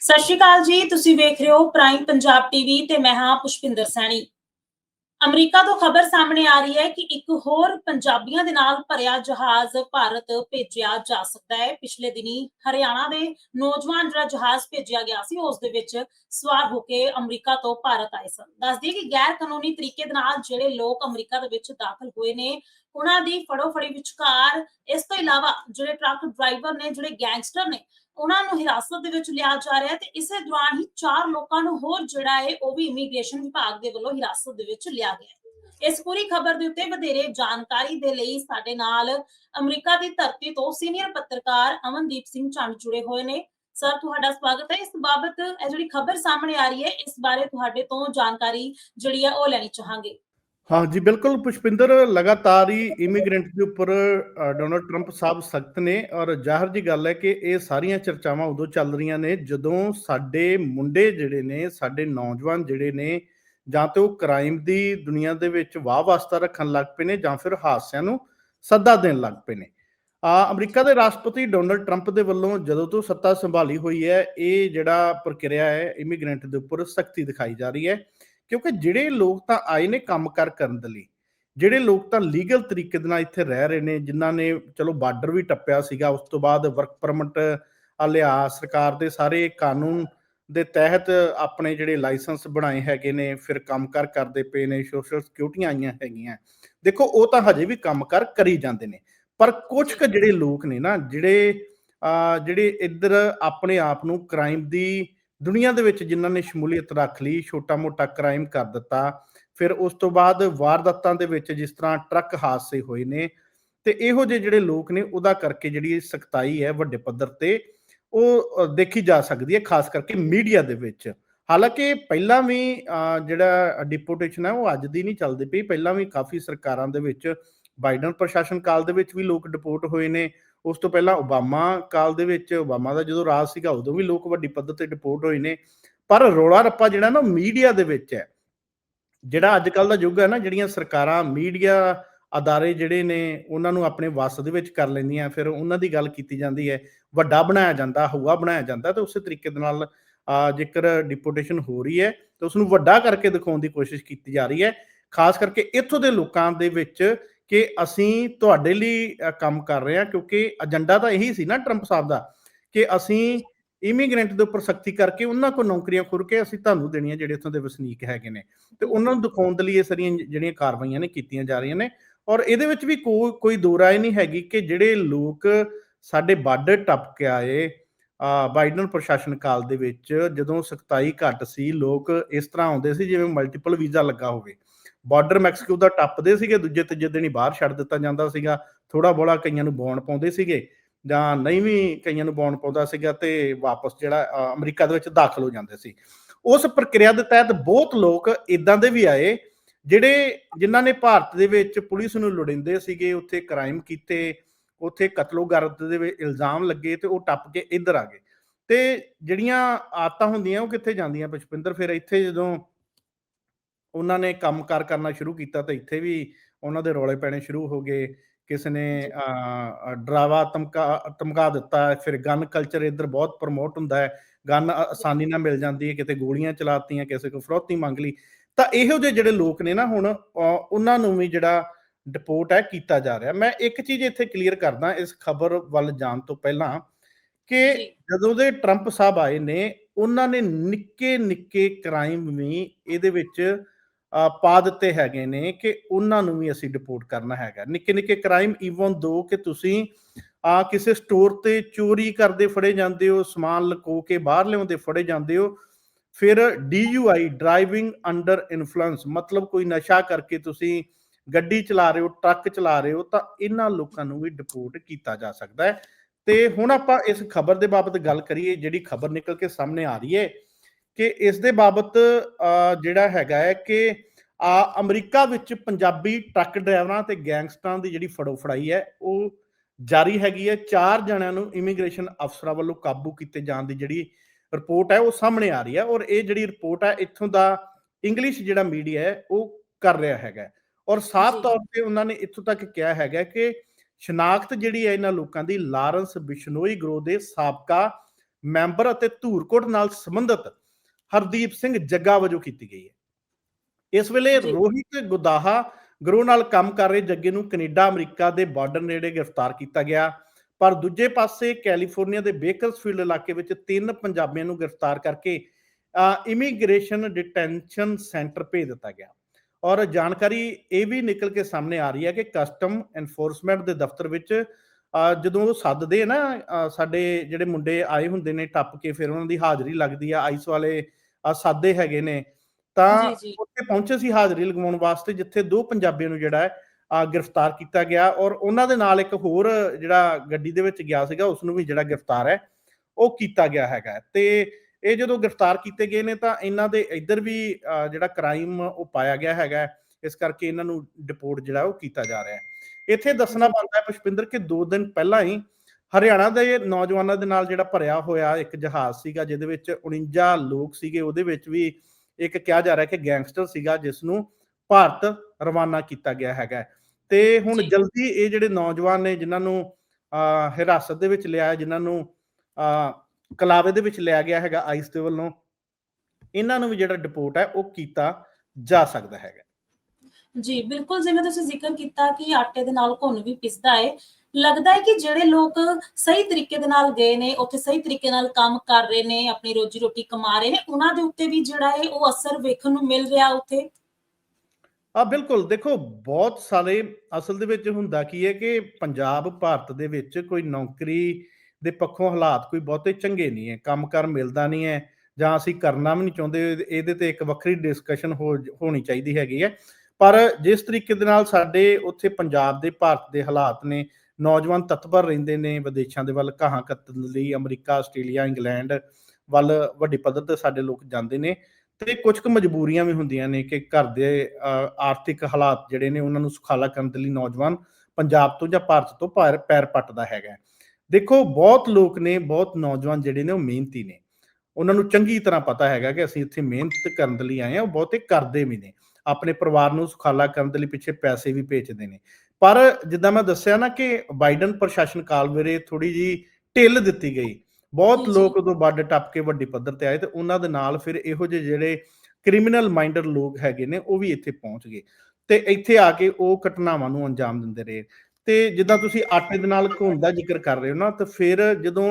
ਸਤਿ ਸ਼੍ਰੀ ਅਕਾਲ ਜੀ, ਤੁਸੀਂ ਵੇਖ ਰਹੇ ਹੋ ਪ੍ਰਾਈਮ ਪੰਜਾਬ ਟੀਵੀ ਤੇ ਮੈਂ ਹਾਂ ਪੁਸ਼ਪਿੰਦਰ ਸੈਣੀ। ਅਮਰੀਕਾ ਤੋਂ ਖਬਰ ਸਾਹਮਣੇ ਆ ਰਹੀ ਹੈ ਕਿ ਇੱਕ ਹੋਰ ਪੰਜਾਬੀਆਂ ਦੇ ਨਾਲ ਭਰਿਆ ਜਹਾਜ਼ ਭਾਰਤ ਭੇਜਿਆ ਜਾ ਸਕਦਾ ਹੈ। ਪਿਛਲੇ ਦਿਨੀ ਹਰਿਆਣਾ ਦੇ ਨੌਜਵਾਨ ਜਿਹੜਾ ਜਹਾਜ਼ ਭੇਜਿਆ ਗਿਆ ਸੀ, ਉਸ ਦੇ ਵਿੱਚ ਸਵਾਰ ਹੋ ਕੇ ਅਮਰੀਕਾ ਤੋਂ ਭਾਰਤ ਆਏ ਸਨ। ਦੱਸਦੀ ਕਿ ਗੈਰ ਕਾਨੂੰਨੀ ਤਰੀਕੇ ਦੇ ਨਾਲ ਜਿਹੜੇ ਲੋਕ ਅਮਰੀਕਾ ਦੇ ਵਿੱਚ ਦਾਖਲ ਹੋਏ ਨੇ, ਉਹਨਾਂ ਦੀ ਫੜੋਫੜੀ ਵਿਚਕਾਰ ਇਸ ਤੋਂ ਇਲਾਵਾ ਜਿਹੜੇ ਟਰੱਕ ਡਰਾਈਵਰ ਨੇ, ਜਿਹੜੇ ਗੈਂਗਸਟਰ ਨੇ ਉਹਨਾਂ ਨੂੰ ਹਿਰਾਸਤ ਦੇ ਵਿੱਚ ਲਿਆ ਜਾ ਰਿਹਾ ਤੇ ਇਸੇ ਦੌਰਾਨ ਹੀ ਚਾਰ ਲੋਕਾਂ ਨੂੰ ਹੋਰ ਜਿਹੜਾ ਹੈ ਉਹ ਵੀ ਇਮੀਗ੍ਰੇਸ਼ਨ ਵਿਭਾਗ ਦੇ ਵੱਲੋਂ ਹਿਰਾਸਤ ਦੇ ਵਿੱਚ ਲਿਆ ਗਿਆ ਇਸ ਪੂਰੀ ਖਬਰ ਦੇ ਉੱਤੇ ਵਧੇਰੇ ਜਾਣਕਾਰੀ ਦੇ ਲਈ ਸਾਡੇ ਨਾਲ ਅਮਰੀਕਾ ਦੀ ਧਰਤੀ ਤੋਂ ਸੀਨੀਅਰ ਪੱਤਰਕਾਰ ਅਮਨਦੀਪ ਸਿੰਘ ਚੰਦ ਜੁੜੇ ਹੋਏ ਨੇ। ਸਰ, ਤੁਹਾਡਾ ਸਵਾਗਤ ਹੈ। ਇਸ ਬਾਬਤ ਇਹ ਜਿਹੜੀ ਖਬਰ ਸਾਹਮਣੇ ਆ ਰਹੀ ਹੈ, ਇਸ ਬਾਰੇ ਤੁਹਾਡੇ ਤੋਂ ਜਾਣਕਾਰੀ ਜਿਹੜੀ ਹੈ ਉਹ ਲੈਣੀ ਚਾਹਾਂਗੇ। ਹਾਂ ਜੀ, ਬਿਲਕੁਲ ਪੁਸ਼ਪਿੰਦਰ, ਲਗਾਤਾਰ ਹੀ ਇਮੀਗ੍ਰੈਂਟ ਦੇ ਉੱਪਰ ਡੋਨਲਡ ਡੋਨਾਲਡ ਟਰੰਪ ਸਾਹਿਬ ਸਖਤ ਨੇ ਔਰ ਜ਼ਾਹਰ ਜੀ ਗੱਲ ਹੈ ਕਿ ਇਹ ਸਾਰੀਆਂ ਚਰਚਾਵਾਂ ਉਦੋਂ ਚੱਲ ਰਹੀਆਂ ਨੇ ਜਦੋਂ ਸਾਡੇ ਮੁੰਡੇ ਜਿਹੜੇ ਨੇ, ਸਾਡੇ ਨੌਜਵਾਨ ਜਿਹੜੇ ਨੇ, ਜਾਂ ਤੇ ਉਹ ਕ੍ਰਾਈਮ ਦੀ ਦੁਨੀਆ ਦੇ ਵਿੱਚ ਵਾਹ ਵਾਸਤਾ ਰੱਖਣ ਲੱਗ ਪਏ ਨੇ ਜਾਂ ਫਿਰ ਹਾਦਸਿਆਂ ਨੂੰ ਸੱਦਾ ਦੇਣ ਲੱਗ ਪਏ ਨੇ। ਆ, ਅਮਰੀਕਾ ਦੇ ਰਾਸ਼ਟਰਪਤੀ ਡੋਨਲਡ ਟਰੰਪ ਦੇ ਵੱਲੋਂ ਜਦੋਂ ਤੋਂ ਸੱਤਾ ਸੰਭਾਲੀ ਹੋਈ ਹੈ, ਇਹ ਜਿਹੜਾ ਪ੍ਰਕਿਰਿਆ ਹੈ ਇਮੀਗ੍ਰੈਂਟ ਦੇ ਉੱਪਰ ਸਖਤੀ ਦਿਖਾਈ ਜਾ ਰਹੀ ਹੈ। ਕਿਉਂਕਿ ਜਿਹੜੇ ਲੋਕ ਤਾਂ ਆਏ ਨੇ ਕੰਮਕਾਰ ਕਰਨ ਦੇ ਲਈ, ਜਿਹੜੇ ਲੋਕ ਤਾਂ ਲੀਗਲ ਤਰੀਕੇ ਦੇ ਨਾਲ ਇੱਥੇ ਰਹਿ ਰਹੇ ਨੇ, ਜਿਨ੍ਹਾਂ ਨੇ ਚਲੋ ਬਾਰਡਰ ਵੀ ਟੱਪਿਆ ਸੀਗਾ, ਉਸ ਤੋਂ ਬਾਅਦ ਵਰਕ ਪਰਮਿਟ ਲਿਆ, ਸਰਕਾਰ ਦੇ ਸਾਰੇ ਕਾਨੂੰਨ ਦੇ ਤਹਿਤ ਆਪਣੇ ਜਿਹੜੇ ਲਾਇਸੈਂਸ ਬਣਾਏ ਹੈਗੇ ਨੇ, ਫਿਰ ਕੰਮਕਾਰ ਕਰਦੇ ਪਏ ਨੇ ਸੋਸ਼ਲ ਸਿਕਿਉਰਟੀਆਂ ਆਈਆਂ ਹੈਗੀਆਂ। ਦੇਖੋ, ਉਹ ਤਾਂ ਹਜੇ ਵੀ ਕੰਮਕਾਰ ਕਰੀ ਜਾਂਦੇ ਨੇ, ਪਰ ਕੁਝ ਕੁ ਜਿਹੜੇ ਲੋਕ ਨੇ ਨਾ, ਜਿਹੜੇ ਆ ਜਿਹੜੇ ਇੱਧਰ ਆਪਣੇ ਆਪ ਨੂੰ ਕ੍ਰਾਈਮ ਦੀ ਦੁਨੀਆ ਦੇ ਵਿੱਚ ਜਿਨ੍ਹਾਂ ਨੇ ਸ਼ਮੂਲੀਅਤ ਰੱਖ ਲਈ, ਛੋਟਾ-ਮੋਟਾ ਕ੍ਰਾਈਮ ਕਰ ਦਿੱਤਾ, ਫਿਰ ਉਸ ਤੋਂ ਬਾਅਦ ਵਾਰਦਾਤਾਂ ਦੇ ਵਿੱਚ ਜਿਸ ਤਰ੍ਹਾਂ ਟਰੱਕ ਹਾਦਸੇ ਹੋਏ ਨੇ, ਤੇ ਇਹੋ ਜਿਹੇ ਜਿਹੜੇ ਲੋਕ ਨੇ, ਉਹਦਾ ਕਰਕੇ ਜਿਹੜੀ ਸਖਤਾਈ ਹੈ ਵੱਡੇ ਪੱਧਰ ਤੇ ਉਹ ਦੇਖੀ ਜਾ ਸਕਦੀ ਹੈ, ਖਾਸ ਕਰਕੇ ਮੀਡੀਆ ਦੇ ਵਿੱਚ। ਹਾਲਾਂਕਿ ਪਹਿਲਾਂ ਵੀ ਜਿਹੜਾ ਡਿਪੋਟੇਸ਼ਨ ਹੈ, ਉਹ ਅੱਜ ਦੀ ਨਹੀਂ ਚੱਲਦੀ ਪਈ। ਪਹਿਲਾਂ ਵੀ ਕਾਫੀ ਸਰਕਾਰਾਂ ਦੇ ਵਿੱਚ, ਬਾਈਡਨ ਪ੍ਰਸ਼ਾਸਨ ਕਾਲ ਦੇ ਵਿੱਚ ਵੀ ਲੋਕ ਡਿਪੋਰਟ ਹੋਏ ਨੇ। ਉਸ ਤੋਂ ਪਹਿਲਾਂ ਓਬਾਮਾ ਕਾਲ ਦੇ ਵਿੱਚ ਓਬਾਮਾ ਦਾ ਜਦੋਂ ਰਾਜ ਸੀਗਾ ਉਦੋਂ ਵੀ ਲੋਕ ਵੱਡੀ ਪੱਧਰ ਤੇ ਡਿਪੋਰਟ ਹੋਏ ਨੇ। ਪਰ ਰੋਲਾ ਰੱਪਾ ਜਿਹੜਾ ਨਾ ਮੀਡੀਆ ਦੇ ਵਿੱਚ ਹੈ। ਜਿਹੜਾ ਅੱਜ ਕੱਲ ਦਾ ਯੁੱਗ ਹੈ ਨਾ ਜਿਹੜੀਆਂ ਸਰਕਾਰਾਂ ਮੀਡੀਆ ਅਦਾਰੇ ਜਿਹੜੇ ਨੇ ਉਹਨਾਂ ਨੂੰ ਆਪਣੇ ਵੱਸ ਦੇ ਵਿੱਚ ਕਰ ਲੈਂਦੀਆਂ। ਫਿਰ ਉਹਨਾਂ ਦੀ ਗੱਲ ਕੀਤੀ ਜਾਂਦੀ ਹੈ ਵੱਡਾ ਬਣਾਇਆ ਜਾਂਦਾ ਹੂਆ ਬਣਾਇਆ ਜਾਂਦਾ ਤੇ ਉਸੇ ਤਰੀਕੇ ਦੇ ਨਾਲ ਅਹ, ਜੇਕਰ ਡਿਪੋਟੇਸ਼ਨ ਹੋ ਰਹੀ ਹੈ ਤੇ ਉਸ ਨੂੰ ਵੱਡਾ ਕਰਕੇ ਦਿਖਾਉਣ ਦੀ ਕੋਸ਼ਿਸ਼ ਕੀਤੀ ਜਾ ਰਹੀ ਹੈ। ਖਾਸ ਕਰਕੇ ਇੱਥੋਂ ਦੇ ਲੋਕਾਂ ਦੇ ਵਿੱਚ ਕਿ ਅਸੀਂ ਤੁਹਾਡੇ ਲਈ ਕੰਮ ਕਰ ਰਹੇ ਹਾਂ, ਕਿਉਂਕਿ ਏਜੰਡਾ ਤਾਂ ਇਹੀ ਸੀ ਨਾ ਟਰੰਪ ਸਾਹਿਬ ਦਾ, ਕਿ ਅਸੀਂ ਇਮੀਗ੍ਰੈਂਟ ਦੇ ਉੱਪਰ ਸਖਤੀ ਕਰਕੇ ਉਹਨਾਂ ਕੋਲ ਨੌਕਰੀਆਂ ਖੁਰ ਕੇ ਅਸੀਂ ਤੁਹਾਨੂੰ ਦੇਣੀਆਂ ਜਿਹੜੇ ਉੱਥੋਂ ਦੇ ਵਸਨੀਕ ਹੈਗੇ ਨੇ। ਤੇ ਉਹਨਾਂ ਨੂੰ ਦਿਖਾਉਣ ਦੇ ਲਈ ਇਹ ਸਾਰੀਆਂ ਜਿਹੜੀਆਂ ਕਾਰਵਾਈਆਂ ਨੇ ਕੀਤੀਆਂ ਜਾ ਰਹੀਆਂ ਨੇ। ਔਰ ਇਹਦੇ ਵਿੱਚ ਵੀ ਕੋਈ ਕੋਈ ਦੋ ਰਾਏ ਨਹੀਂ ਹੈਗੀ ਕਿ ਜਿਹੜੇ ਲੋਕ ਸਾਡੇ ਬਾਰਡਰ ਟੱਪ ਕੇ ਆਏ ਬਾਈਡਨ ਪ੍ਰਸ਼ਾਸਨ ਕਾਲ ਦੇ ਵਿੱਚ ਜਦੋਂ ਸਖਤਾਈ ਘੱਟ ਸੀ, ਲੋਕ ਇਸ ਤਰ੍ਹਾਂ ਆਉਂਦੇ ਸੀ ਜਿਵੇਂ ਮਲਟੀਪਲ ਵੀਜ਼ਾ ਲੱਗਾ ਹੋਵੇ। ਬਾਰਡਰ ਮੈਕਸੀਕੋ ਦਾ ਟੱਪਦੇ ਸੀਗੇ, ਦੂਜੇ ਤੀਜੇ ਦਿਨ ਹੀ ਬਾਹਰ ਛੱਡ ਦਿੱਤਾ ਜਾਂਦਾ ਸੀਗਾ। ਥੋੜਾ ਬੋਲਾ ਕਈਆਂ ਨੂੰ ਬੌਣ ਪਾਉਂਦੇ ਸੀਗੇ ਜਾਂ ਨਹੀਂ ਵੀ ਕਈਆਂ ਨੂੰ ਬੌਣ ਪਾਉਂਦਾ ਸੀਗਾ ਤੇ ਵਾਪਸ ਜਿਹੜਾ ਅਮਰੀਕਾ ਦੇ ਵਿੱਚ ਦਾਖਲ ਹੋ ਜਾਂਦੇ ਸੀ। ਉਸ ਪ੍ਰਕਿਰਿਆ ਦੇ ਤਹਿਤ ਬਹੁਤ ਲੋਕ ਇਦਾਂ ਦੇ ਵੀ ਆਏ, ਜਿਹੜੇ ਜਿਨ੍ਹਾਂ ਨੇ ਭਾਰਤ ਦੇ ਵਿੱਚ ਪੁਲਿਸ ਨੂੰ ਲੁੜਿੰਦੇ ਸੀਗੇ, ਉੱਥੇ ਕ੍ਰਾਈਮ ਕੀਤੇ, ਉੱਥੇ ਕਤਲੋਗਰਦ ਦੇ ਵਿੱਚ ਇਲਜ਼ਾਮ ਲੱਗੇ ਤੇ ਉਹ ਟੱਪ ਕੇ ਇੱਧਰ ਆ ਗਏ। ਤੇ ਜਿਹੜੀਆਂ ਆਦਤਾਂ ਹੁੰਦੀਆਂ ਉਹ ਕਿੱਥੇ ਜਾਂਦੀਆਂ? ਪੁਸ਼ਪਿੰਦਰ, ਫਿਰ ਇੱਥੇ ਜਦੋਂ ਉਹਨਾਂ ਨੇ ਕੰਮਕਾਰ ਕਰਨਾ ਸ਼ੁਰੂ ਕੀਤਾ ਤਾਂ ਇੱਥੇ ਵੀ ਉਹਨਾਂ ਦੇ ਰੌਲੇ ਪੈਣੇ ਸ਼ੁਰੂ ਹੋ ਗਏ। ਕਿਸੇ ਨੇ ਡਰਾਵਾ ਧਮਕਾ ਧਮਕਾ ਦਿੱਤਾ ਫਿਰ ਗਨ ਕਲਚਰ ਇੱਧਰ ਬਹੁਤ ਪ੍ਰਮੋਟ ਹੁੰਦਾ ਹੈ। ਗਨ ਆਸਾਨੀ ਨਾਲ ਮਿਲ ਜਾਂਦੀ ਹੈ ਕਿਤੇ ਗੋਲੀਆਂ ਚਲਾਤੀਆਂ ਕਿਸੇ ਕੋ ਫਰੋਤੀ ਮੰਗ ਲਈ। ਤਾਂ ਇਹੋ ਜਿਹੇ ਜਿਹੜੇ ਲੋਕ ਨੇ ਨਾ ਹੁਣ ਉਹਨਾਂ ਨੂੰ ਵੀ ਜਿਹੜਾ ਡਿਪੋਰਟ ਹੈ ਕੀਤਾ ਜਾ ਰਿਹਾ। ਮੈਂ ਇੱਕ ਚੀਜ਼ ਇੱਥੇ ਕਲੀਅਰ ਕਰਦਾ ਇਸ ਖਬਰ ਵੱਲ ਜਾਣ ਤੋਂ ਪਹਿਲਾਂ ਕਿ ਜਦੋਂ ਦੇ ਟਰੰਪ ਸਾਹਿਬ ਆਏ ਨੇ ਉਹਨਾਂ ਨੇ ਨਿੱਕੇ ਨਿੱਕੇ ਕ੍ਰਾਈਮ ਵੀ ਇਹਦੇ ਵਿੱਚ ਪਾ ਦਿੱਤੇ ਹੈਗੇ ਨੇ ਕਿ ਉਹਨਾਂ ਨੂੰ ਵੀ ਅਸੀਂ ਡਿਪੋਰਟ ਕਰਨਾ ਹੈਗਾ। ਨਿੱਕੇ ਨਿੱਕੇ ਕ੍ਰਾਈਮ ਈਵਨ ਦੋ ਕਿ ਤੁਸੀਂ, ਆ, ਕਿਸੇ ਸਟੋਰ ਤੇ ਚੋਰੀ ਕਰਦੇ ਫੜੇ ਜਾਂਦੇ ਹੋ, ਸਮਾਨ ਲੁਕੋ ਕੇ ਬਾਹਰ ਲਿਆਉਂਦੇ ਫੜੇ ਜਾਂਦੇ ਹੋ, ਫਿਰ DUI ਡਰਾਈਵਿੰਗ ਅੰਡਰ ਇਨਫਲੂਐਂਸ ਮਤਲਬ ਕੋਈ ਨਸ਼ਾ ਕਰਕੇ ਤੁਸੀਂ ਗੱਡੀ ਚਲਾ ਰਹੇ ਹੋ, ਟਰੱਕ ਚਲਾ ਰਹੇ ਹੋ, ਤਾਂ ਇਹਨਾਂ ਲੋਕਾਂ ਨੂੰ ਵੀ ਡਿਪੋਰਟ ਕੀਤਾ ਜਾ ਸਕਦਾ ਹੈ। ਤੇ ਹੁਣ ਆਪਾਂ ਇਸ ਖਬਰ ਦੇ ਬਾਬਤ ਗੱਲ ਕਰੀਏ, ਜਿਹੜੀ ਖਬਰ ਨਿਕਲ ਕੇ ਸਾਹਮਣੇ ਆ ਰਹੀ ਹੈ। ਕਿ ਇਸ ਦੇ ਬਾਬਤ ਜਿਹੜਾ ਹੈਗਾ ਹੈ ਕਿ ਆ ਅਮਰੀਕਾ ਵਿੱਚ ਪੰਜਾਬੀ ਟਰੱਕ ਡਰਾਈਵਰਾਂ ਤੇ ਗੈਂਗਸਟਰਾਂ ਦੀ ਜਿਹੜੀ ਫੜੋ ਫੜਾਈ ਹੈ ਉਹ ਜਾਰੀ ਹੈਗੀ ਹੈ ਚਾਰ ਜਣਿਆਂ ਨੂੰ ਇਮੀਗ੍ਰੇਸ਼ਨ ਅਫਸਰਾਂ ਵੱਲੋਂ ਕਾਬੂ ਕੀਤੇ ਜਾਣ ਦੀ ਜਿਹੜੀ ਰਿਪੋਰਟ ਹੈ ਉਹ ਸਾਹਮਣੇ ਆ ਰਹੀ ਹੈ ਔਰ ਇਹ ਜਿਹੜੀ ਰਿਪੋਰਟ ਹੈ ਇੱਥੋਂ ਦਾ ਇੰਗਲਿਸ਼ ਜਿਹੜਾ ਮੀਡੀਆ ਹੈ ਉਹ ਕਰ ਰਿਹਾ ਹੈਗਾ ਔਰ ਸਾਫ਼। ਤੌਰ ਤੇ ਉਹਨਾਂ ਨੇ ਇੱਥੋਂ ਤੱਕ ਕਿਹਾ ਹੈਗਾ ਕਿ ਸ਼ਨਾਖਤ ਜਿਹੜੀ ਹੈ ਇਹਨਾਂ ਲੋਕਾਂ ਦੀ ਲਾਰੈਂਸ ਬਿਸ਼ਨੋਈ ਗਰੋ ਦੇ ਸਾਬਕਾ ਮੈਂਬਰ ਅਤੇ ਧੂਰਕੋਟ ਨਾਲ ਸੰਬੰਧਿਤ ਹਰਦੀਪ ਸਿੰਘ ਜੱਗਾ ਵਜੋਂ ਕੀਤੀ ਗਈ ਹੈ। ਇਸ ਵੇਲੇ। ਰੋਹਿਤ ਗੁਦਾਹਾ ਗਰੋਹ ਨਾਲ ਕੰਮ ਕਰ ਰਹੇ ਜੱਗੇ ਨੂੰ ਕੈਨੇਡਾ ਅਮਰੀਕਾ ਦੇ ਬਾਰਡਰ ਨੇੜੇ ਗ੍ਰਿਫਤਾਰ ਕੀਤਾ ਗਿਆ। ਪਰ ਦੂਜੇ ਪਾਸੇ ਕੈਲੀਫੋਰਨੀਆ ਦੇ ਬੇਕਰਸਫੀਲਡ ਇਲਾਕੇ ਵਿੱਚ ਤਿੰਨ ਪੰਜਾਬੀਆਂ ਨੂੰ ਗ੍ਰਿਫਤਾਰ ਕਰਕੇ ਇਮੀਗ੍ਰੇਸ਼ਨ ਡਿਟੈਂਸ਼ਨ ਸੈਂਟਰ ਭੇਜ ਦਿੱਤਾ ਗਿਆ। ਔਰ ਜਾਣਕਾਰੀ ਇਹ ਵੀ ਨਿਕਲ ਕੇ ਸਾਹਮਣੇ ਆ ਰਹੀ ਹੈ ਕਿ ਕਸਟਮ ਐਨਫੋਰਸਮੈਂਟ ਦੇ ਦਫ਼ਤਰ ਵਿੱਚ ਜਦੋਂ ਉਹ ਸੱਦਦੇ ਨਾ ਸਾਡੇ ਜਿਹੜੇ ਮੁੰਡੇ ਆਏ ਹੁੰਦੇ ਨੇ ਟੱਪ ਕੇ ਫਿਰ ਉਹਨਾਂ ਦੀ ਹਾਜ਼ਰੀ ਲੱਗਦੀ ਆ ਆਈਸ ਵਾਲੇ ਸਾਦੇ ਹੈਗੇ ਨੇ ਤਾਂ ਉੱਥੇ ਪਹੁੰਚੇ ਸੀ ਹਾਜ਼ਰੀ ਲਗਵਾਉਣ ਵਾਸਤੇ ਜਿੱਥੇ ਦੋ ਪੰਜਾਬੀਆਂ ਨੂੰ ਜਿਹੜਾ ਹੈ ਗ੍ਰਿਫਤਾਰ ਕੀਤਾ ਗਿਆ ਔਰ ਉਹਨਾਂ ਦੇ ਨਾਲ ਇੱਕ ਹੋਰ ਜਿਹੜਾ ਗੱਡੀ ਦੇ ਵਿੱਚ ਗਿਆ ਸੀਗਾ ਉਸ ਨੂੰ ਵੀ ਜਿਹੜਾ ਗ੍ਰਿਫਤਾਰ ਹੈ ਉਹ ਕੀਤਾ ਗਿਆ ਹੈਗਾ। ਤੇ ਇਹ ਜਦੋਂ ਗ੍ਰਿਫਤਾਰ ਕੀਤੇ ਗਏ ਨੇ ਤਾਂ ਇਹਨਾਂ ਦੇ ਇੱਧਰ ਵੀ ਜਿਹੜਾ ਕ੍ਰਾਈਮ ਉਹ ਪਾਇਆ ਗਿਆ ਹੈਗਾ। ਇਸ ਕਰਕੇ ਇਹਨਾਂ ਨੂੰ ਡਿਪੋਰਟ ਜਿਹੜਾ ਉਹ ਕੀਤਾ ਜਾ ਰਿਹਾ ਹੈ ਇੱਥੇ ਦੱਸਣਾ ਬਣਦਾ ਹੈ ਪੁਸ਼ਪਿੰਦਰ ਕਿ 2 ਦਿਨ ਪਹਿਲਾਂ ਹੀ ਹਰਿਆਣਾ ਦੇ ਨੌਜਵਾਨਾਂ ਦੇ ਨਾਲ ਜਿਹੜਾ ਭਰਿਆ ਹੋਇਆ ਇੱਕ ਜਹਾਜ਼ ਸੀਗਾ ਜਿਹਦੇ ਵਿੱਚ 49 ਲੋਕ ਸੀਗੇ ਉਹਦੇ ਵਿੱਚ ਵੀ ਇੱਕ ਕਿਹਾ ਜਾ ਰਿਹਾ ਕਿ ਗੈਂਗਸਟਰ ਸੀਗਾ ਜਿਸ ਨੂੰ ਭਾਰਤ ਰਵਾਨਾ ਕੀਤਾ ਗਿਆ ਹੈਗਾ ਤੇ ਹੁਣ। ਜਲਦੀ ਇਹ ਜਿਹੜੇ ਨੌਜਵਾਨ ਨੇ ਜਿਨ੍ਹਾਂ ਨੂੰ ਹਿਰਾਸਤ ਦੇ ਵਿੱਚ ਲਿਆ ਜਿਨ੍ਹਾਂ ਨੂੰ ਕਲਾਵੇ ਦੇ ਵਿੱਚ ਲਿਆ ਗਿਆ ਹੈਗਾ ਆਈਸ ਦੇ ਵੱਲੋਂ ਇਹਨਾਂ ਨੂੰ ਵੀ ਜਿਹੜਾ ਡਿਪੋਰਟ ਹੈ ਉਹ ਕੀਤਾ ਜਾ ਸਕਦਾ ਹੈਗਾ ਜੀ ਬਿਲਕੁਲ ਜਿਵੇਂ ਤੁਸੀਂ ਜ਼ਿਕਰ ਕੀਤਾ ਕਿ ਆਟੇ ਦੇ ਨਾਲ ਘੁੰਨ ਵੀ ਪਿਸਦਾ ਹੈ ਲੱਗਦਾ ਹੈ ਕਿ ਜਿਹੜੇ ਲੋਕ ਸਹੀ ਤਰੀਕੇ ਦੇ ਨਾਲ ਗਏ ਨੇ, ਉੱਥੇ ਸਹੀ ਤਰੀਕੇ ਨਾਲ ਕੰਮ ਕਰ ਰਹੇ ਨੇ, ਆਪਣੀ ਰੋਜੀ ਰੋਟੀ ਕਮਾ ਰਹੇ ਨੇ, ਉਹਨਾਂ ਦੇ ਉੱਤੇ ਵੀ ਜਿਹੜਾ ਹੈ ਉਹ ਅਸਰ ਵੇਖਣ ਨੂੰ ਮਿਲ ਰਿਹਾ ਉੱਥੇ? ਆ ਬਿਲਕੁਲ। ਦੇਖੋ, ਬਹੁਤ ਸਾਰੇ ਅਸਲ ਦੇ ਵਿੱਚ ਹੁੰਦਾ ਕੀ ਹੈ ਕਿ ਪੰਜਾਬ, ਭਾਰਤ ਦੇ ਵਿੱਚ ਕੋਈ ਨੌਕਰੀ ਦੇ ਪੱਖੋਂ ਹਾਲਾਤ ਕੋਈ ਬਹੁਤੇ ਚੰਗੇ ਨਹੀਂ ਹੈ। ਕੰਮਕਾਰ ਮਿਲਦਾ ਨਹੀਂ ਹੈ ਜਾਂ ਅਸੀਂ ਕਰਨਾ ਵੀ ਨਹੀਂ ਚਾਹੁੰਦੇ, ਇਹਦੇ- ਇਹਦੇ ਤੇ ਇੱਕ ਵੱਖਰੀ ਡਿਸਕਸ਼ਨ ਹੋਣੀ ਚਾਹੀਦੀ ਹੈਗੀ ਹੈ। ਪਰ ਜਿਸ ਤਰੀਕੇ ਦੇ ਨਾਲ ਸਾਡੇ ਉੱਥੇ ਪੰਜਾਬ ਦੇ, ਭਾਰਤ ਦੇ ਹਾਲਾਤ ਨੇ ਨੌਜਵਾਨ ਤਤਪਰ ਰਹਿੰਦੇ ਨੇ, ਵਿਦੇਸ਼ਾਂ ਦੇ ਵੱਲ, ਕਹਾਂ ਕੱਤਣ ਲਈ, ਅਮਰੀਕਾ, ਆਸਟ੍ਰੇਲੀਆ, ਇੰਗਲੈਂਡ ਵੱਲ ਵੱਡੇ ਪੱਧਰ ਤੇ ਸਾਡੇ ਲੋਕ ਜਾਂਦੇ ਨੇ ਤੇ ਕੁਝ ਕੁ ਮਜਬੂਰੀਆਂ ਵੀ ਹੁੰਦੀਆਂ ਨੇ ਕਿ ਘਰ ਦੇ ਆਰਥਿਕ ਹਾਲਾਤ ਜਿਹੜੇ ਨੇ ਉਹਨਾਂ ਨੂੰ ਸੁਖਾਲਾ ਕਰਨ ਦੇ ਲਈ ਨੌਜਵਾਨ ਪੰਜਾਬ ਤੋਂ ਜਾਂ ਭਾਰਤ ਤੋਂ ਪੈਰ ਪੈਰ ਪੱਟਦਾ ਹੈਗਾ। ਦੇਖੋ, ਬਹੁਤ ਲੋਕ ਨੇ, ਬਹੁਤ ਨੌਜਵਾਨ ਜਿਹੜੇ ਨੇ ਉਹ ਮਿਹਨਤੀ ਨੇ। ਉਹਨਾਂ ਨੂੰ ਚੰਗੀ ਤਰ੍ਹਾਂ ਪਤਾ ਹੈਗਾ ਕਿ ਅਸੀਂ ਇੱਥੇ ਮਿਹਨਤ ਕਰਨ ਦੇ ਲਈ ਆਏ ਹਾਂ, ਉਹ ਬਹੁਤੇ ਕਰਦੇ ਵੀ ਨੇ। ਆਪਣੇ ਪਰਿਵਾਰ ਨੂੰ ਸੁਖਾਲਾ ਕਰਨ ਦੇ ਲਈ ਪਿੱਛੇ ਪੈਸੇ ਵੀ ਭੇਜਦੇ ਨੇ। ਪਰ ਜਿੱਦਾਂ ਮੈਂ ਦੱਸਿਆ ਨਾ ਕਿ ਬਾਈਡਨ ਪ੍ਰਸ਼ਾਸਨ ਕਾਲ ਵੇਲੇ ਥੋੜੀ ਜੀ ਢਿੱਲ ਦਿੱਤੀ ਗਈ। ਬਹੁਤ। ਲੋਕ ਉਦੋਂ ਵੱਡ ਟੱਪ ਕੇ ਵੱਡੀ ਪੱਧਰ ਤੇ ਆਏ ਤੇ ਉਹਨਾਂ ਦੇ ਨਾਲ ਫਿਰ ਇਹੋ ਜਿਹੇ ਜਿਹੜੇ ਕ੍ਰਿਮੀਨਲ ਮਾਈਂਡਰ ਲੋਕ ਹੈਗੇ ਨੇ ਉਹ ਵੀ ਇੱਥੇ ਪਹੁੰਚ ਗਏ। ਤੇ ਇੱਥੇ ਆ ਕੇ ਉਹ ਘਟਨਾਵਾਂ ਨੂੰ ਅੰਜਾਮ ਦਿੰਦੇ ਰਹੇ। ਤੇ ਜਿੱਦਾਂ ਤੁਸੀਂ ਆਟੇ ਦੇ ਨਾਲ ਘੁੰਮ ਦਾ ਜ਼ਿਕਰ ਕਰ ਰਹੇ ਹੋ ਨਾ ਤਾਂ ਫਿਰ ਜਦੋਂ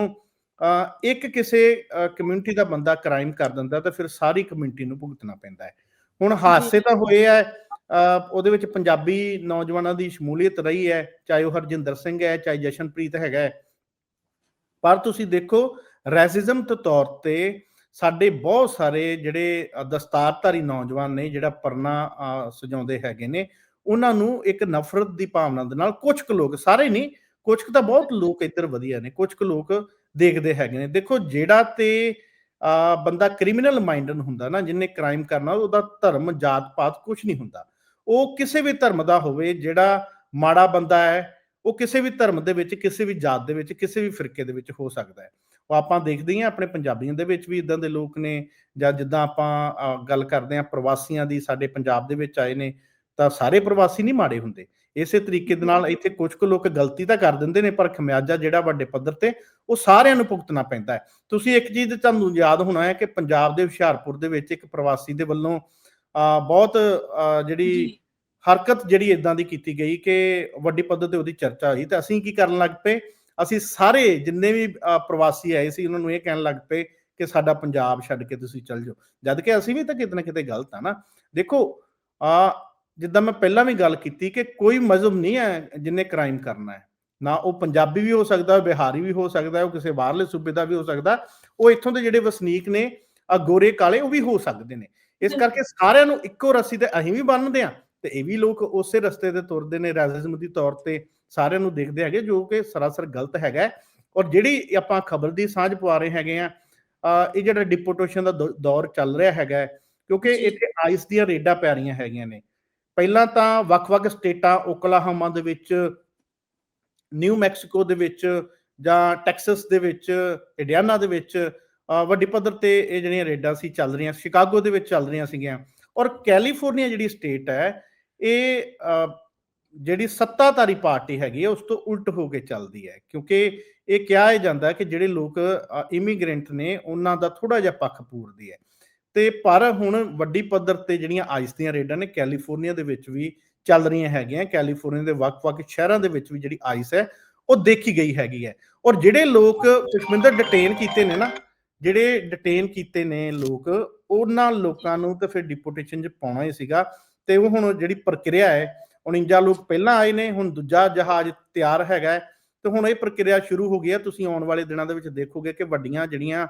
ਇੱਕ ਕਿਸੇ ਕਮਿਊਨਿਟੀ ਦਾ ਬੰਦਾ ਕ੍ਰਾਈਮ ਕਰ ਦਿੰਦਾ ਤਾਂ ਫਿਰ ਸਾਰੀ ਕਮਿਊਨਿਟੀ ਨੂੰ ਭੁਗਤਣਾ ਪੈਂਦਾ ਹੈ। ਹੁਣ ਹਾਦਸੇ ਤਾਂ ਹੋਏ ਆ ਉਹਦੇ ਵਿੱਚ ਪੰਜਾਬੀ ਨੌਜਵਾਨਾਂ ਦੀ ਸ਼ਮੂਲੀਅਤ ਰਹੀ ਹੈ ਚਾਹੇ ਉਹ ਹਰਜਿੰਦਰ ਸਿੰਘ ਹੈ ਚਾਹੇ ਜਸ਼ਨਪ੍ਰੀਤ ਹੈਗਾ ਹੈ। ਪਰ ਤੁਸੀਂ ਦੇਖੋ ਰੈਸਿਜ਼ਮ ਦੇ ਤੌਰ ਤੇ ਸਾਡੇ ਬਹੁਤ ਸਾਰੇ ਜਿਹੜੇ ਦਸਤਾਰਧਾਰੀ ਨੌਜਵਾਨ ਨੇ ਜਿਹੜਾ ਪਰਨਾ ਸਜਾਉਂਦੇ ਹੈਗੇ ਨੇ ਉਹਨਾਂ ਨੂੰ ਇੱਕ ਨਫ਼ਰਤ ਦੀ ਭਾਵਨਾ ਦੇ ਨਾਲ ਕੁਝ ਕੁ ਲੋਕ ਸਾਰੇ ਨਹੀਂ ਕੁਝ ਕੁ ਤਾਂ ਬਹੁਤ ਲੋਕ ਇੱਧਰ ਵਧੀਆ ਨੇ ਕੁਝ ਕੁ ਲੋਕ ਦੇਖਦੇ ਹੈਗੇ ਨੇ। ਦੇਖੋ ਜਿਹੜਾ ਤੇ ਅ, ਬੰਦਾ ਕ੍ਰਿਮੀਨਲ ਮਾਈਂਡਡ ਹੁੰਦਾ ਨਾ ਜਿਹਨੇ ਕ੍ਰਾਈਮ ਕਰਨਾ ਉਹਦਾ ਧਰਮ ਜਾਤ ਪਾਤ ਕੁਝ ਨਹੀਂ ਹੁੰਦਾ। ਉਹ ਕਿਸੇ ਵੀ ਧਰਮ ਦਾ ਹੋਵੇ ਜਿਹੜਾ ਮਾੜਾ ਬੰਦਾ ਹੈ ਉਹ ਕਿਸੇ ਵੀ ਧਰਮ ਦੇ ਵਿੱਚ ਕਿਸੇ ਵੀ ਜਾਤ ਦੇ ਵਿੱਚ ਕਿਸੇ ਵੀ ਫਿਰਕੇ ਦੇ ਵਿੱਚ ਹੋ ਸਕਦਾ ਹੈ। ਉਹ ਆਪਾਂ ਦੇਖਦੇ ਹੀ ਆਪਣੇ ਪੰਜਾਬੀਆਂ ਦੇ ਵਿੱਚ ਵੀ ਇਦਾਂ ਦੇ ਲੋਕ ਨੇ ਜਾਂ ਜਿੱਦਾਂ ਆਪਾਂ ਗੱਲ ਕਰਦੇ ਹਾਂ ਪ੍ਰਵਾਸੀਆਂ ਦੀ ਸਾਡੇ ਪੰਜਾਬ ਦੇ ਵਿੱਚ ਆਏ ਨੇ ਤਾਂ ਸਾਰੇ ਪ੍ਰਵਾਸੀ ਨਹੀਂ ਮਾੜੇ ਹੁੰਦੇ। ਇਸੇ ਤਰੀਕੇ ਦੇ ਨਾਲ ਇੱਥੇ ਕੁਝ ਕੁ ਲੋਕ ਗਲਤੀ ਤਾਂ ਕਰ ਦਿੰਦੇ ਨੇ ਪਰ ਖਮਿਆਜਾ ਜਿਹੜਾ ਵੱਡੇ ਪੱਧਰ ਤੇ ਉਹ ਸਾਰਿਆਂ ਨੂੰ ਭੁਗਤਣਾ ਪੈਂਦਾ ਹੈ। ਤੁਸੀਂ ਇੱਕ ਚੀਜ਼ ਤੁਹਾਨੂੰ ਯਾਦ ਹੋਣਾ ਹੈ ਕਿ ਪੰਜਾਬ ਦੇ ਹੁਸ਼ਿਆਰਪੁਰ ਦੇ ਵਿੱਚ ਇੱਕ ਪ੍ਰਵਾਸੀ ਦੇ ਵੱਲੋਂ ਬਹੁਤ ਜਿਹੜੀ ਹਰਕਤ ਜਿਹੜੀ ਇਦਾਂ ਦੀ ਕੀਤੀ ਗਈ ਕਿ ਵੱਡੀ ਪੱਧਰ ਤੇ ਉਹਦੀ ਚਰਚਾ ਹੋਈ ਤੇ ਅਸੀਂ ਕੀ ਕਰਨ ਲੱਗ ਪਏ? ਅਸੀਂ ਸਾਰੇ ਜਿੰਨੇ ਵੀ ਪ੍ਰਵਾਸੀ ਆਏ ਸੀ ਉਹਨਾਂ ਨੂੰ ਇਹ ਕਹਿਣ ਲੱਗ ਪਏ ਕਿ ਸਾਡਾ ਪੰਜਾਬ ਛੱਡ ਕੇ ਤੁਸੀਂ ਚੱਲ ਜਾਓ। ਜਦ ਕਿ ਅਸੀਂ ਵੀ ਤਾਂ ਕਿਤੇ ਨਾ ਕਿਤੇ ਗਲਤ ਆ ਨਾ। ਦੇਖੋ ਆ ਜਿੱਦਾਂ ਮੈਂ ਪਹਿਲਾਂ ਵੀ ਗੱਲ ਕੀਤੀ ਕਿ ਕੋਈ ਮਜ਼ਹਬ ਨਹੀਂ ਹੈ ਜਿਨੇ ਕ੍ਰਾਈਮ ਕਰਨਾ ਹੈ। ਨਾ ਉਹ ਪੰਜਾਬੀ ਵੀ ਹੋ ਸਕਦਾ ਹੈ ਬਿਹਾਰੀ ਵੀ ਹੋ ਸਕਦਾ ਹੈ ਉਹ ਕਿਸੇ ਬਾਹਰਲੇ ਸੂਬੇ ਦਾ ਵੀ ਹੋ ਸਕਦਾ। ਉਹ ਇੱਥੋਂ ਦੇ ਜਿਹੜੇ ਵਸਨੀਕ ਨੇ ਆ ਗੋਰੇ ਕਾਲੇ ਉਹ ਵੀ ਹੋ ਸਕਦੇ ਨੇ। ਇਸ। ਕਰਕੇ ਸਾਰਿਆਂ ਨੂੰ ਇੱਕੋ ਰੱਸੀ ਤੇ ਅਸੀਂ ਵੀ ਬੰਨਦੇ ਆ ਤੇ ਇਹ ਵੀ ਲੋਕ ਉਸੇ ਰਸਤੇ ਤੇ ਤੁਰਦੇ ਨੇ ਰੈਸਿਜ਼ਮ ਦੀ ਤੌਰ ਤੇ ਸਾਰਿਆਂ ਨੂੰ ਦੇਖਦੇ ਹੈਗੇ ਜੋ ਕਿ ਸਰਾਸਰ ਗਲਤ ਹੈਗਾ। ਔਰ ਜਿਹੜੀ ਆਪਾਂ ਖਬਰ ਦੀ ਸਾਂਝ ਪਵਾ ਰਹੇ ਹੈਗੇ ਆ ਇਹ ਜਿਹੜਾ ਡਿਪੋਟੇਸ਼ਨ ਦਾ ਦੌਰ ਚੱਲ ਰਿਹਾ ਹੈਗਾ ਕਿਉਂਕਿ। ਇੱਥੇ ਆਈਸ ਦੀਆਂ ਰੇਡਾਂ ਪੈ ਰਹੀਆਂ ਹੈਗੀਆਂ ਨੇ ਪਹਿਲਾਂ ਤਾਂ ਵੱਖ-ਵੱਖ ਸਟੇਟਾਂ ਓਕਲਾਹਾਮਾ ਦੇ ਵਿੱਚ ਨਿਊ ਮੈਕਸੀਕੋ ਦੇ ਵਿੱਚ ਜਾਂ ਟੈਕਸਸ ਦੇ ਵਿੱਚ ਇੰਡੀਆਨਾ ਦੇ ਵਿੱਚ ਵੱਡੀ ਪੱਧਰ ਤੇ ਇਹ ਜਿਹੜੀਆਂ ਰੇਡਾਂ ਸੀ ਚੱਲ ਰਹੀਆਂ, ਸ਼ਿਕਾਗੋ ਦੇ ਵਿੱਚ ਚੱਲ ਰਹੀਆਂ ਸੀਗੀਆਂ। ਔਰ ਕੈਲੀਫੋਰਨੀਆ ਜਿਹੜੀ ਸਟੇਟ ਹੈ, ਇਹ ਜਿਹੜੀ ਸੱਤਾਧਾਰੀ ਪਾਰਟੀ ਹੈਗੀ ਹੈ, ਉਸ ਤੋਂ ਉਲਟ ਹੋ ਕੇ ਚੱਲਦੀ ਹੈ। ਕਿਉਂਕਿ ਇਹ ਕਿਹਾ ਜਾਂਦਾ ਕਿ ਜਿਹੜੇ ਲੋਕ ਇਮੀਗ੍ਰੈਂਟ ਨੇ, ਉਹਨਾਂ ਦਾ ਥੋੜਾ ਜਿਹਾ ਪੱਖ ਪੂਰਦੀ ਹੈ। ਤੇ ਪਰ ਹੁਣ ਵੱਡੀ ਪੱਧਰ ਤੇ ਜਿਹੜੀਆਂ ਆਈਸ ਦੀਆਂ ਰੇਡਾਂ ਨੇ, ਕੈਲੀਫੋਰਨੀਆ ਦੇ ਵਿੱਚ ਵੀ ਚੱਲ ਰਹੀਆਂ ਹੈਗੀਆਂ। ਕੈਲੀਫੋਰਨੀਆ ਦੇ ਵੱਖ-ਵੱਖ ਸ਼ਹਿਰਾਂ ਦੇ ਵਿੱਚ ਵੀ ਜਿਹੜੀ ਆਈਸ ਹੈ, ਉਹ ਦੇਖੀ ਗਈ ਹੈਗੀ ਹੈ। ਔਰ ਜਿਹੜੇ ਲੋਕ ਪੁਸ਼ਪਿੰਦਰ ਡਿਟੇਨ ਕੀਤੇ ਨੇ ਨਾ ਜਿਹੜੇ ਡਿਟੇਨ ਕੀਤੇ ਨੇ ਲੋਕ ਉਹਨਾਂ ਲੋਕਾਂ ਨੂੰ ਤਾਂ ਫਿਰ ਡਿਪੋਟੇਸ਼ਨ 'ਚ ਪਾਉਣਾ ਹੀ ਸੀਗਾ ਤੇ ਉਹ ਹੁਣ ਜਿਹੜੀ ਪ੍ਰਕਿਰਿਆ ਹੈ 49 ਲੋਕ ਪਹਿਲਾਂ ਆਏ ਨੇ ਹੁਣ ਦੂਜਾ ਜਹਾਜ਼ ਤਿਆਰ ਹੈਗਾ ਹੈ, ਤੇ ਹੁਣ ਇਹ ਪ੍ਰਕਿਰਿਆ ਸ਼ੁਰੂ ਹੋ ਗਈ ਹੈ। ਤੁਸੀਂ ਆਉਣ ਵਾਲੇ ਦਿਨਾਂ ਦੇ ਵਿੱਚ ਦੇਖੋਗੇ ਕਿ ਵੱਡੀਆਂ ਜਿਹੜੀਆਂ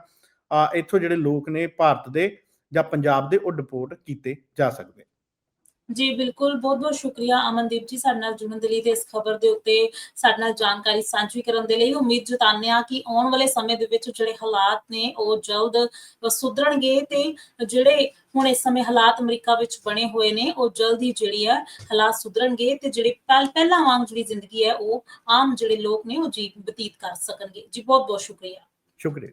ਇੱਥੋਂ ਜਿਹੜੇ ਲੋਕ ਨੇ ਭਾਰਤ ਦੇ ਜਾਂ ਪੰਜਾਬ ਦੇ ਉਹ ਡਿਪੋਰਟ ਕੀਤੇ ਜਾ ਸਕਦੇ ਜੀ, ਬਿਲਕੁਲ। ਬਹੁਤ ਬਹੁਤ ਸ਼ੁਕਰੀਆ ਅਮਨਦੀਪ ਜੀ ਸਾਡੇ ਨਾਲ ਜੁੜਨ ਦੇ ਲਈ ਤੇ ਇਸ ਖਬਰ ਦੇ ਉੱਤੇ ਸਾਡੇ ਨਾਲ ਜਾਣਕਾਰੀ ਸਾਂਝੀ ਕਰਨ ਦੇ ਲਈ। ਉਮੀਦ ਜਤਾਉਂਦੇ ਹਾਂ ਕਿ ਆਉਣ ਵਾਲੇ ਸਮੇਂ ਦੇ ਵਿੱਚ ਜਿਹੜੇ ਹਾਲਾਤ ਨੇ, ਉਹ ਜਲਦ ਸੁਧਰਨਗੇ ਤੇ ਜਿਹੜੇ ਹੁਣ ਇਸ ਸਮੇਂ ਹਾਲਾਤ ਅਮਰੀਕਾ ਵਿੱਚ ਬਣੇ ਹੋਏ ਨੇ, ਉਹ ਜਲਦ ਹੀ ਜਿਹੜੀ ਹੈ ਹਾਲਾਤ ਸੁਧਰਨਗੇ ਤੇ ਜਿਹੜੇ ਪਹਿਲ, ਪਹਿਲਾਂ ਵਾਂਗ ਜਿਹੜੀ ਜ਼ਿੰਦਗੀ ਹੈ, ਉਹ ਆਮ ਜਿਹੜੇ ਲੋਕ ਨੇ, ਉਹ ਜੀ ਬਤੀਤ ਕਰ ਸਕਣਗੇ। ਜੀ ਬਹੁਤ ਬਹੁਤ ਸ਼ੁਕਰੀਆ। ਸ਼ੁਕਰੀਆ।